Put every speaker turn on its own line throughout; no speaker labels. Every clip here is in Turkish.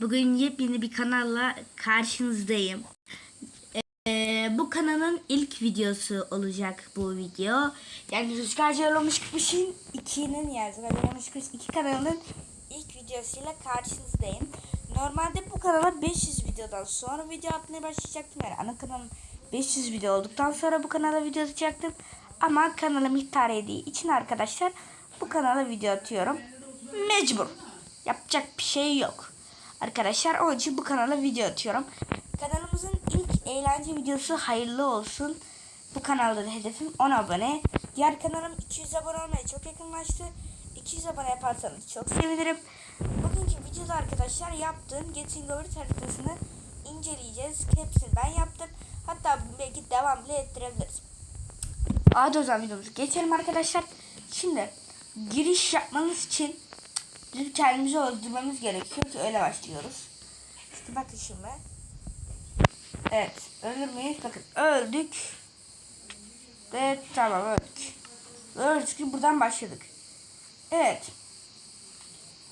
Bugün yepyeni bir kanalla karşınızdayım. Ee, bu kanalın ilk videosu olacak bu video. Yani Rüzgarcı Yollamış Kuş'un 2'nin yani Rüzgarcı Yollamış Kuş 2 kanalının ilk videosuyla karşınızdayım. Normalde bu kanala 500 videodan sonra video atmaya başlayacaktım. Yani ana kanalın 500 video olduktan sonra bu kanala video atacaktım. Ama kanalım iptal ettiği için arkadaşlar bu kanala video atıyorum. Mecbur. Yapacak bir şey yok. Arkadaşlar onun için bu kanala video atıyorum. Kanalımızın ilk eğlence videosu hayırlı olsun. Bu kanalda da hedefim 10 abone. Diğer kanalım 200 abone olmaya çok yakınlaştı. 200 abone yaparsanız çok sevinirim. Bugünkü videoda arkadaşlar yaptığım Getting Over haritasını inceleyeceğiz. Hepsini ben yaptım. Hatta belki devam bile ettirebiliriz. Hadi o zaman videomuzu geçelim arkadaşlar. Şimdi giriş yapmanız için bizim kendimizi öldürmemiz gerekiyor ki öyle başlıyoruz. İşte bakın şimdi. Evet. Ölür müyüz? Bakın öldük. Evet tamam öldük. Öldük ki buradan başladık. Evet.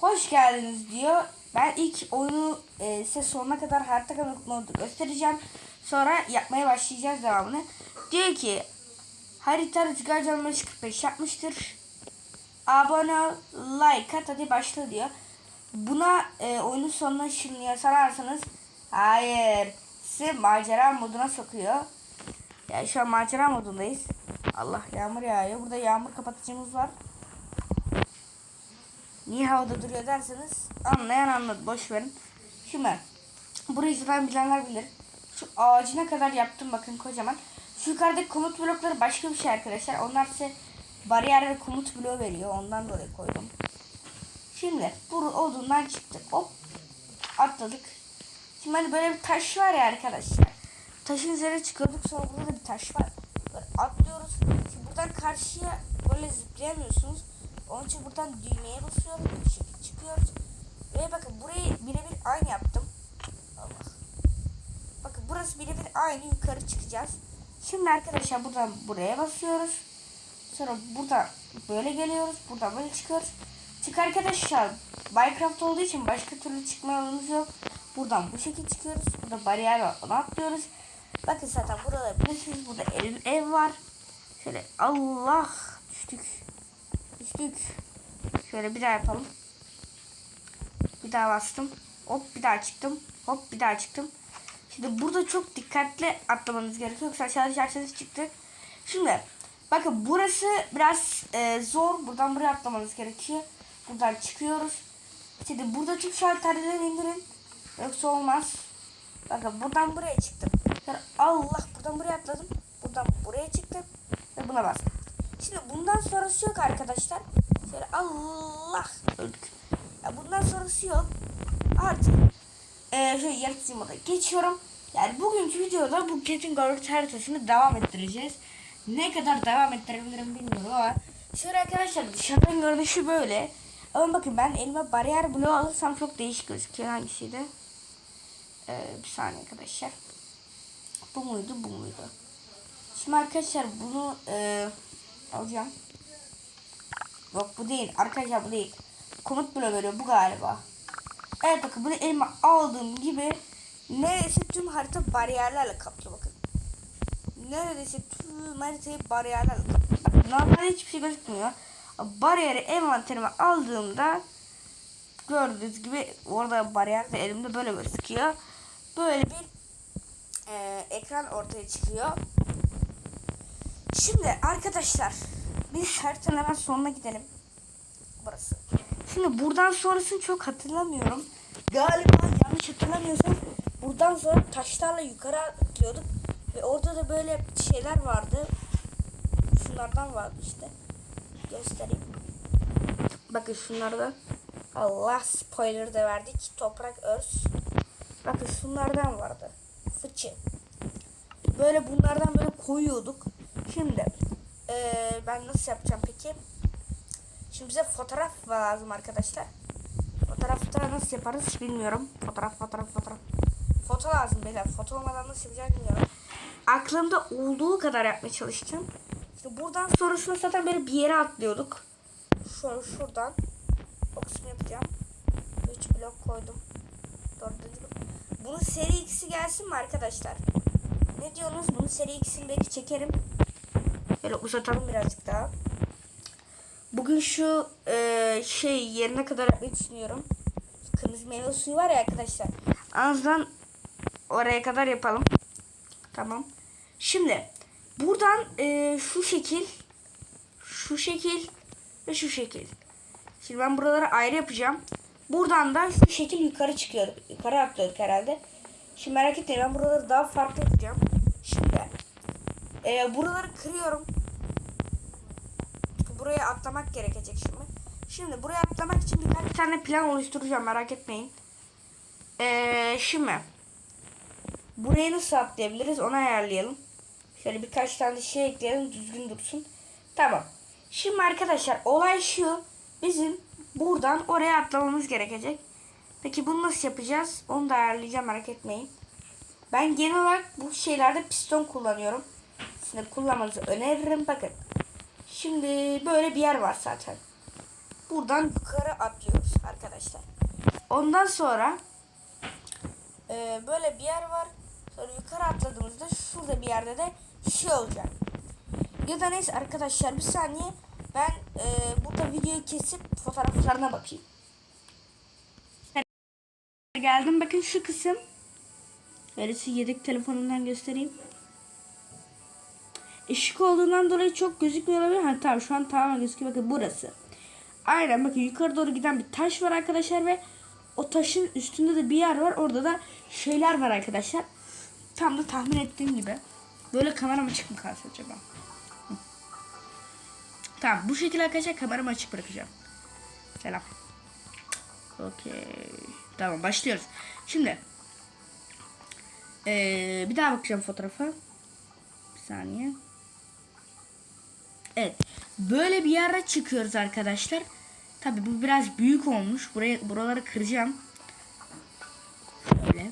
Hoş geldiniz diyor. Ben ilk oyunu e, size sonuna kadar harita kanıtını göstereceğim. Sonra yapmaya başlayacağız devamını. Diyor ki harita rüzgar canlışı 45 yapmıştır. Abone like at hadi başla diyor. Buna e, oyunun sonuna şimdi sararsanız hayır sizi macera moduna sokuyor. Yani şu an macera modundayız. Allah yağmur yağıyor. Burada yağmur kapatıcımız var. Niye havada duruyor derseniz anlayan anladı. Boş verin. Şimdi burayı zaten bilenler bilir. Şu ağacına kadar yaptım bakın kocaman. Şu yukarıdaki komut blokları başka bir şey arkadaşlar. Onlar size bariyer komut bloğu veriyor. Ondan dolayı koydum. Şimdi bu odundan çıktık. Hop atladık. Şimdi hani böyle bir taş var ya arkadaşlar. Taşın üzerine çıkıyorduk. Sonra burada da bir taş var. Böyle atlıyoruz. Şimdi buradan karşıya böyle zıplayamıyorsunuz. Onun için buradan düğmeye basıyoruz. Bir şekilde çıkıyoruz. Ve bakın burayı birebir aynı yaptım. Allah. Bakın burası birebir aynı yukarı çıkacağız. Şimdi arkadaşlar buradan buraya basıyoruz. Sonra burada böyle geliyoruz. Buradan böyle çıkıyoruz. Çık arkadaşlar. Minecraft olduğu için başka türlü çıkma yolumuz yok. Buradan bu şekilde çıkıyoruz. Burada bariyer var. Onu atlıyoruz. Bakın zaten burada bilirsiniz. Burada ev, ev var. Şöyle Allah düştük. Düştük. Şöyle bir daha yapalım. Bir daha bastım. Hop bir daha çıktım. Hop bir daha çıktım. Şimdi burada çok dikkatli atlamanız gerekiyor. Yoksa aşağı düşerseniz çıktık. Şimdi bakın burası biraz e, zor. Buradan buraya atlamanız gerekiyor. Buradan çıkıyoruz. Şimdi burada tüm şalterleri indirin. Yoksa olmaz. Bakın buradan buraya çıktım. Sonra Allah buradan buraya atladım. Buradan buraya çıktım. Ve buna bastım. Şimdi bundan sonrası yok arkadaşlar. Şöyle Allah öldük. Ya bundan sonrası yok. Artık e, şöyle yaratıcı moda geçiyorum. Yani bugünkü videoda bu Getting Over haritasını devam ettireceğiz. Ne kadar devam ettirebilirim bilmiyorum ama şöyle arkadaşlar dışarıdan görünüşü böyle. Ama bakın ben elime bariyer bloğu alırsam çok değişik gözüküyor. Hangisiydi? Ee, bir saniye arkadaşlar. Bu muydu bu muydu? Şimdi arkadaşlar bunu e, alacağım. Yok bu değil. Arkadaşlar bu değil. Komut bloğu veriyor bu galiba. Evet bakın bunu elime aldığım gibi neredeyse tüm harita bariyerlerle kaplı bakın. Neredeyse tüm haritayı. Bakın normalde hiçbir şey gözükmüyor. Bariyeri envanterime aldığımda gördüğünüz gibi orada bariyer de elimde böyle gözüküyor. Böyle bir e, ekran ortaya çıkıyor. Şimdi arkadaşlar biz haritanın hemen sonuna gidelim. Burası. Şimdi buradan sonrasını çok hatırlamıyorum. Galiba yanlış hatırlamıyorsam buradan sonra taşlarla yukarı atlıyorduk. Ve orada da böyle şeyler vardı. Şunlardan vardı işte. Göstereyim. Bakın şunlardan. Allah spoiler da verdik. Toprak örs. Bakın şunlardan vardı. Fıçı. Böyle bunlardan böyle koyuyorduk. Şimdi eee, ben nasıl yapacağım peki? Şimdi bize fotoğraf lazım arkadaşlar. Fotoğrafta nasıl yaparız bilmiyorum. Fotoğraf fotoğraf fotoğraf. Foto lazım beyler. Foto olmadan nasıl yapacağım bilmiyorum. Aklımda olduğu kadar yapmaya çalıştım. İşte buradan sonrasında zaten böyle bir yere atlıyorduk. Şöyle şuradan. O kısmı yapacağım. 3 blok koydum. seri X'i gelsin mi arkadaşlar? Ne diyorsunuz? Bunu seri X'ini belki çekerim. Böyle uzatalım birazcık daha. Bugün şu e, şey yerine kadar yapmayı düşünüyorum. Kırmızı meyve suyu var ya arkadaşlar. Ağızdan oraya kadar yapalım. Tamam. Şimdi buradan e, şu şekil şu şekil ve şu şekil. Şimdi ben buraları ayrı yapacağım. Buradan da şu şekil yukarı çıkıyorduk. Yukarı atlıyorduk herhalde. Şimdi merak etmeyin ben buraları daha farklı yapacağım. Şimdi e, buraları kırıyorum. Buraya atlamak gerekecek şimdi. Şimdi buraya atlamak için birkaç tane plan oluşturacağım merak etmeyin. E, şimdi burayı nasıl atlayabiliriz onu ayarlayalım. Şöyle birkaç tane şey ekleyelim düzgün dursun. Tamam. Şimdi arkadaşlar olay şu. Bizim buradan oraya atlamamız gerekecek. Peki bunu nasıl yapacağız? Onu da ayarlayacağım merak etmeyin. Ben genel olarak bu şeylerde piston kullanıyorum. Sizin kullanmanızı öneririm. Bakın. Şimdi böyle bir yer var zaten. Buradan yukarı atlıyoruz arkadaşlar. Ondan sonra e, böyle bir yer var. Sonra yukarı atladığımızda şurada bir yerde de şey olacak. Ya da neyse arkadaşlar bir saniye ben e, burada videoyu kesip fotoğraflarına bakayım. Geldim bakın şu kısım. Size yedek telefonumdan göstereyim. Işık olduğundan dolayı çok gözükmüyor olabilir. Ha tamam şu an tamamen gözüküyor. Bakın burası. Aynen bakın yukarı doğru giden bir taş var arkadaşlar ve o taşın üstünde de bir yer var. Orada da şeyler var arkadaşlar. Tam da tahmin ettiğim gibi. Böyle kameram açık mı kalsa acaba? Hı. Tamam bu şekilde arkadaşlar kameramı açık bırakacağım. Selam. Okey. Tamam başlıyoruz. Şimdi. Ee, bir daha bakacağım fotoğrafa. Bir saniye. Evet. Böyle bir yere çıkıyoruz arkadaşlar. Tabi bu biraz büyük olmuş. Buraya buraları kıracağım. Şöyle.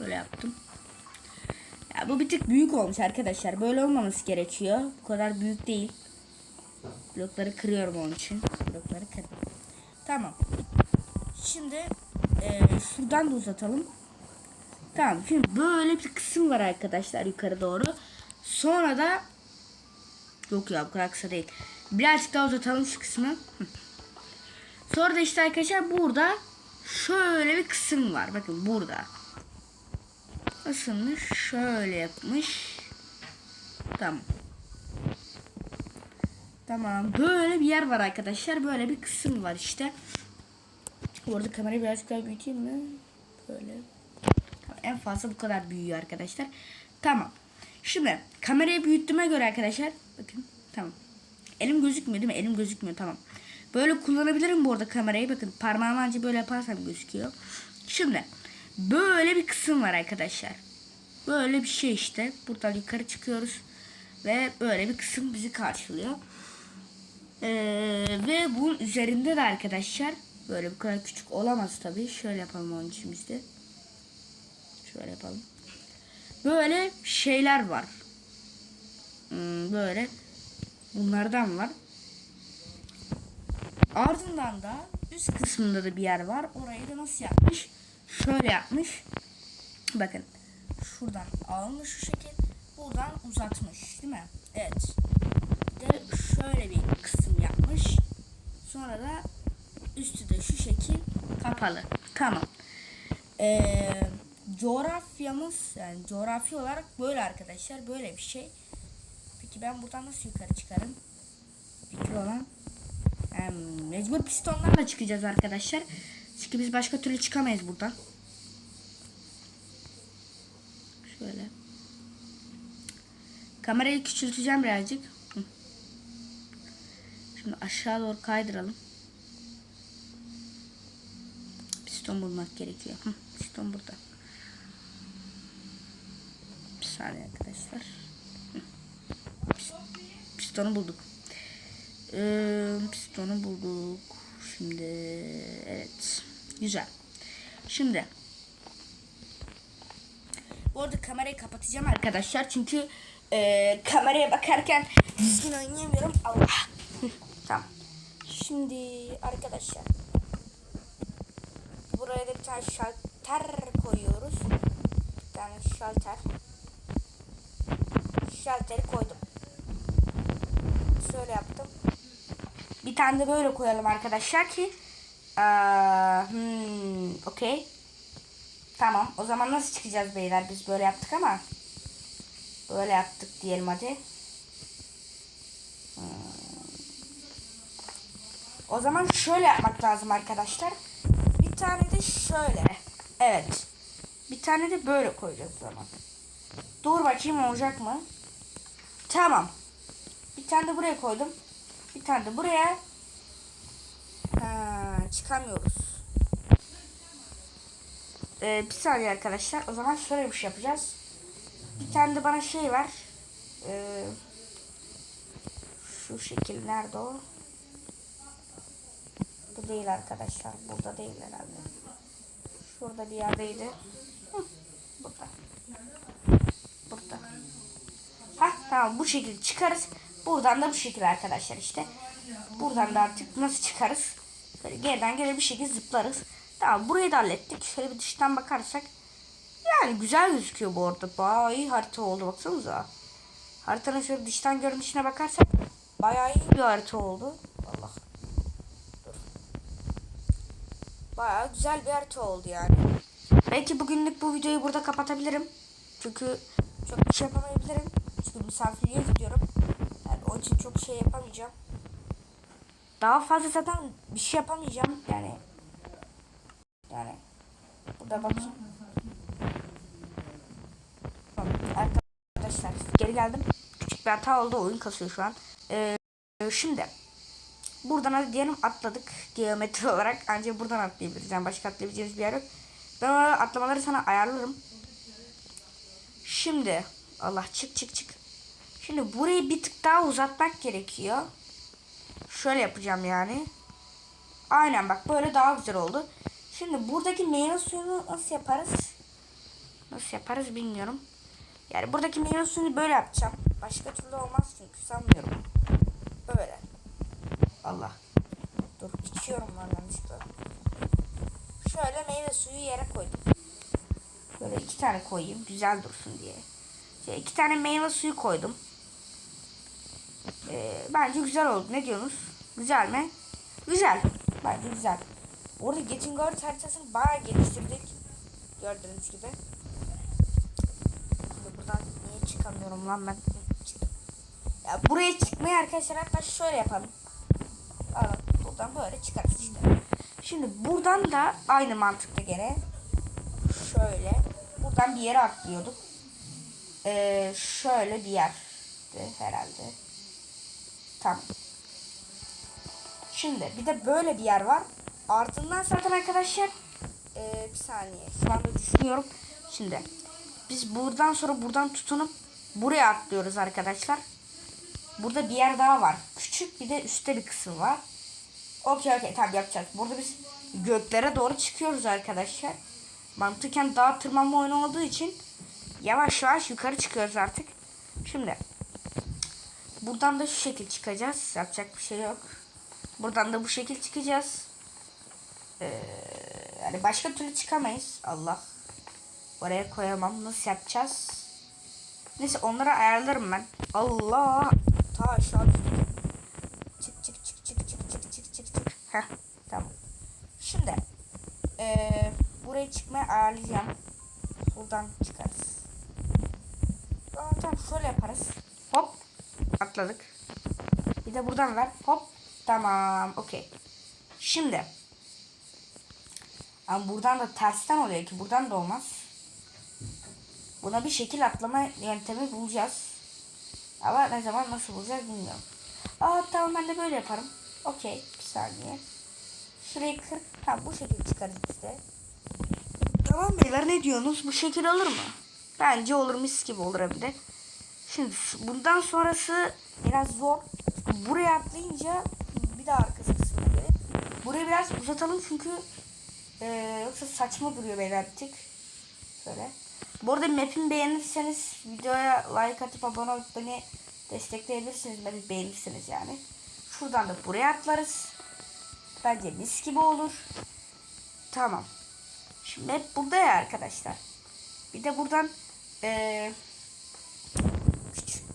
Böyle yaptım. Bu bir tık büyük olmuş arkadaşlar. Böyle olmaması gerekiyor. Bu kadar büyük değil. Blokları kırıyorum onun için. Blokları kırdım. Tamam. Şimdi e, şuradan da uzatalım. Tamam. Şimdi böyle bir kısım var arkadaşlar yukarı doğru. Sonra da yok ya bu kadar kısa değil. Birazcık daha uzatalım şu kısmı. Sonra da işte arkadaşlar burada şöyle bir kısım var. Bakın burada. Isınmış. Şöyle yapmış. Tamam. Tamam. Böyle bir yer var arkadaşlar. Böyle bir kısım var işte. Bu arada kamerayı birazcık daha büyüteyim mi? Böyle. Tamam, en fazla bu kadar büyüyor arkadaşlar. Tamam. Şimdi kamerayı büyüttüğüme göre arkadaşlar. Bakın. Tamam. Elim gözükmüyor değil mi? Elim gözükmüyor. Tamam. Böyle kullanabilirim bu arada kamerayı. Bakın parmağımı anca böyle yaparsam gözüküyor. Şimdi böyle bir kısım var arkadaşlar. Böyle bir şey işte. Buradan yukarı çıkıyoruz. Ve böyle bir kısım bizi karşılıyor. Ee, ve bunun üzerinde de arkadaşlar böyle bu kadar küçük olamaz tabii. Şöyle yapalım onun için biz de. Şöyle yapalım. Böyle şeyler var. Hmm, böyle bunlardan var. Ardından da üst kısmında da bir yer var. Orayı da nasıl yapmış? Şöyle yapmış. Bakın. Şuradan almış şu şekil. Buradan uzatmış. Değil mi? Evet. De şöyle bir kısım yapmış. Sonra da üstü de şu şekil kapalı. Tamam. Ee, coğrafyamız yani coğrafi olarak böyle arkadaşlar. Böyle bir şey. Peki ben buradan nasıl yukarı çıkarım? Fikri olan. Yani mecbur pistonlarla çıkacağız arkadaşlar. Çünkü biz başka türlü çıkamayız buradan. Şöyle. Kamerayı küçülteceğim birazcık. Şimdi aşağı doğru kaydıralım. Piston bulmak gerekiyor. Piston burada. Bir saniye arkadaşlar. Pistonu bulduk. Ee, pistonu bulduk. Şimdi evet. Güzel. Şimdi bu arada kamerayı kapatacağım arkadaşlar. Çünkü e, kameraya bakarken düzgün oynayamıyorum. Allah. Tamam. Şimdi arkadaşlar. buraya da bir tane şalter koyuyoruz. Bir tane şalter. Şalteri koydum. Şöyle yaptım. Bir tane de böyle koyalım arkadaşlar ki Aa, hmm, okey. Tamam. O zaman nasıl çıkacağız beyler? Biz böyle yaptık ama. Böyle yaptık diyelim hadi. Hmm. O zaman şöyle yapmak lazım arkadaşlar. Bir tane de şöyle. Evet. Bir tane de böyle koyacağız zaman. Dur bakayım olacak mı? Tamam. Bir tane de buraya koydum. Bir tane de buraya. Ha, çıkamıyoruz. Ee, bir saniye arkadaşlar. O zaman şöyle bir şey yapacağız. Bir tane de bana şey ver. Ee, şu şekil nerede o? Bu değil arkadaşlar. Burada değil herhalde. Şurada bir yerdeydi. Hı, burada. Burada. Ha tamam bu şekilde çıkarız. Buradan da bu şekilde arkadaşlar işte. Buradan da artık nasıl çıkarız? Böyle geriden geri bir şekilde zıplarız. Tamam burayı da hallettik. Şöyle bir dıştan bakarsak. Yani güzel gözüküyor bu arada. Bayağı iyi harita oldu baksanıza. Haritanın şöyle dıştan görünüşüne bakarsak bayağı iyi bir harita oldu. Allah. Dur. Bayağı güzel bir harita oldu yani. Belki bugünlük bu videoyu burada kapatabilirim. Çünkü çok bir şey yapamayabilirim. Çünkü misafirliğe gidiyorum. Yani onun için çok şey yapamayacağım. Daha fazla zaten bir şey yapamayacağım yani. Yani burada bakayım. Arkadaşlar geri geldim. Küçük bir hata oldu. Oyun kasıyor şu an. Ee, şimdi buradan hadi diyelim atladık geometri olarak. Ancak buradan atlayabiliriz. Yani başka atlayabileceğimiz bir yer yok. Ben atlamaları sana ayarlarım. Şimdi Allah çık çık çık. Şimdi burayı bir tık daha uzatmak gerekiyor. Şöyle yapacağım yani. Aynen bak böyle daha güzel oldu. Şimdi buradaki meyve suyunu nasıl yaparız? Nasıl yaparız bilmiyorum. Yani buradaki meyve suyunu böyle yapacağım. Başka türlü olmaz çünkü sanmıyorum. Böyle. Allah. Dur içiyorum lan yanlışlıkla. Şöyle meyve suyu yere koydum. Böyle iki tane koyayım güzel dursun diye. Şey, iki tane meyve suyu koydum. Ee, bence güzel oldu. Ne diyorsunuz? Güzel mi? Güzel. Bence güzel. Orada Getting Earth haritasını bayağı geliştirdik. Gördüğünüz gibi. Şimdi buradan niye çıkamıyorum lan ben? Ya buraya çıkmayı arkadaşlar hatta şöyle yapalım. Alın buradan böyle çıkarız işte. Şimdi buradan da aynı mantıkta gene şöyle buradan bir yere atlıyorduk. Ee, şöyle bir yerde herhalde. Tamam. Şimdi bir de böyle bir yer var. Ardından zaten arkadaşlar ee, bir saniye şu anda düşünüyorum. Şimdi biz buradan sonra buradan tutunup buraya atlıyoruz arkadaşlar. Burada bir yer daha var. Küçük bir de üstte bir kısım var. Okey okey tamam yapacağız. Burada biz göklere doğru çıkıyoruz arkadaşlar. Mantıken dağ tırmanma oyunu olduğu için yavaş yavaş yukarı çıkıyoruz artık. Şimdi buradan da şu şekil çıkacağız. Yapacak bir şey yok. Buradan da bu şekil çıkacağız. Ee, yani başka türlü çıkamayız. Allah. Oraya koyamam. Nasıl yapacağız? Neyse onları ayarlarım ben. Allah. Ta aşağı. Çık çık çık çık çık çık çık çık çık. Heh tamam. Şimdi ee, buraya çıkmaya ayarlayacağım. Buradan çıkarız. Aa, tamam şöyle yaparız. Atladık. Bir de buradan ver. Hop. Tamam. Okey. Şimdi. Ama buradan da tersten oluyor ki. Buradan da olmaz. Buna bir şekil atlama yöntemi bulacağız. Ama ne zaman nasıl bulacağız bilmiyorum. Aa tamam ben de böyle yaparım. Okey. Bir saniye. Şurayı kır. Tamam bu şekilde çıkarız işte. Tamam beyler ne diyorsunuz? Bu şekil olur mu? Bence olur mis gibi olur hem de. Şimdi bundan sonrası biraz zor. Buraya atlayınca bir daha arkası kısmına gelip burayı biraz uzatalım çünkü eee, yoksa saçma duruyor beyler bir tık. Şöyle. Bu arada map'imi beğenirseniz videoya like atıp abone olup beni destekleyebilirsiniz. Map'i beğenirseniz yani. Şuradan da buraya atlarız. Bence mis gibi olur. Tamam. Şimdi hep burada ya arkadaşlar. Bir de buradan eee,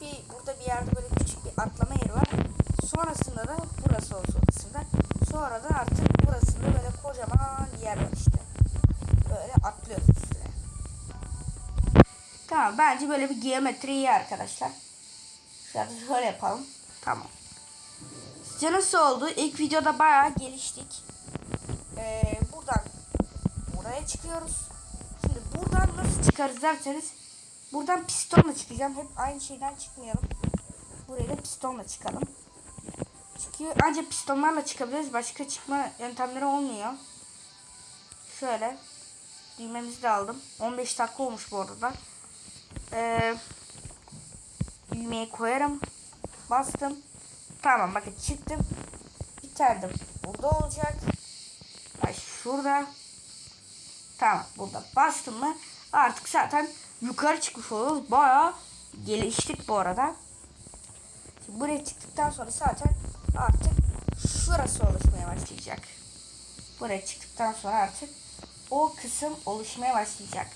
bir burada bir yerde böyle küçük bir atlama yeri var. Sonrasında da burası olsun ortasında. Sonra da artık burasında böyle kocaman yer var işte. Böyle atlıyoruz üstüne. Tamam bence böyle bir geometri iyi arkadaşlar. Şöyle şöyle yapalım. Tamam. Sizce nasıl oldu? İlk videoda bayağı geliştik. Ee, buradan buraya çıkıyoruz. Şimdi buradan nasıl çıkarız derseniz buradan pistonla çıkacağım. Hep aynı şeyden çıkmayalım. Buraya da pistonla çıkalım. Çünkü ancak pistonlarla çıkabiliriz. Başka çıkma yöntemleri olmuyor. Şöyle. Düğmemizi de aldım. 15 dakika olmuş bu arada. Ee, düğmeyi koyarım. Bastım. Tamam bakın çıktım. De burada olacak. Ay şurada. Tamam burada bastım mı artık zaten yukarı çıkmış oluyoruz. Bayağı geliştik bu arada. Şimdi buraya çıktıktan sonra zaten artık şurası oluşmaya başlayacak. Buraya çıktıktan sonra artık o kısım oluşmaya başlayacak.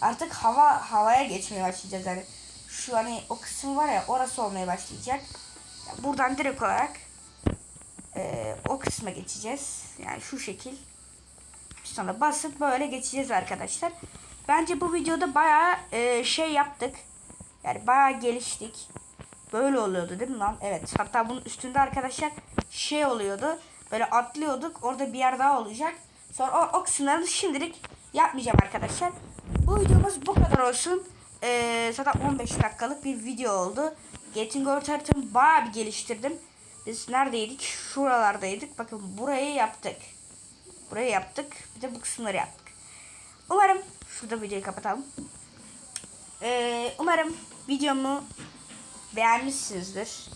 Artık hava havaya geçmeye başlayacağız yani. Şu hani o kısım var ya orası olmaya başlayacak. Yani buradan direkt olarak eee, o kısma geçeceğiz. Yani şu şekil. Sonra basıp böyle geçeceğiz arkadaşlar. Bence bu videoda bayağı eee, şey yaptık. Yani bayağı geliştik. Böyle oluyordu değil mi lan? Evet. Hatta bunun üstünde arkadaşlar şey oluyordu. Böyle atlıyorduk. Orada bir yer daha olacak. Sonra o, o kısımları şimdilik yapmayacağım arkadaşlar. Bu videomuz bu kadar olsun. Ee, zaten 15 dakikalık bir video oldu. Getting Earth haritamı bayağı bir geliştirdim. Biz neredeydik? Şuralardaydık. Bakın burayı yaptık. Burayı yaptık. Bir de bu kısımları yaptık. Umarım şurada videoyu kapatalım. Ee, umarım videomu beğenmişsinizdir.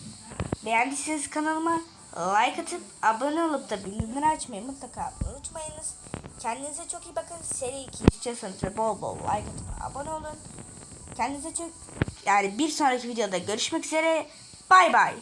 Beğendiyseniz kanalıma like atıp abone olup da bildirimleri açmayı mutlaka unutmayınız. Kendinize çok iyi bakın. Seri 2 istiyorsanız bol bol like atıp abone olun. Kendinize çok yani bir sonraki videoda görüşmek üzere. Bay bay.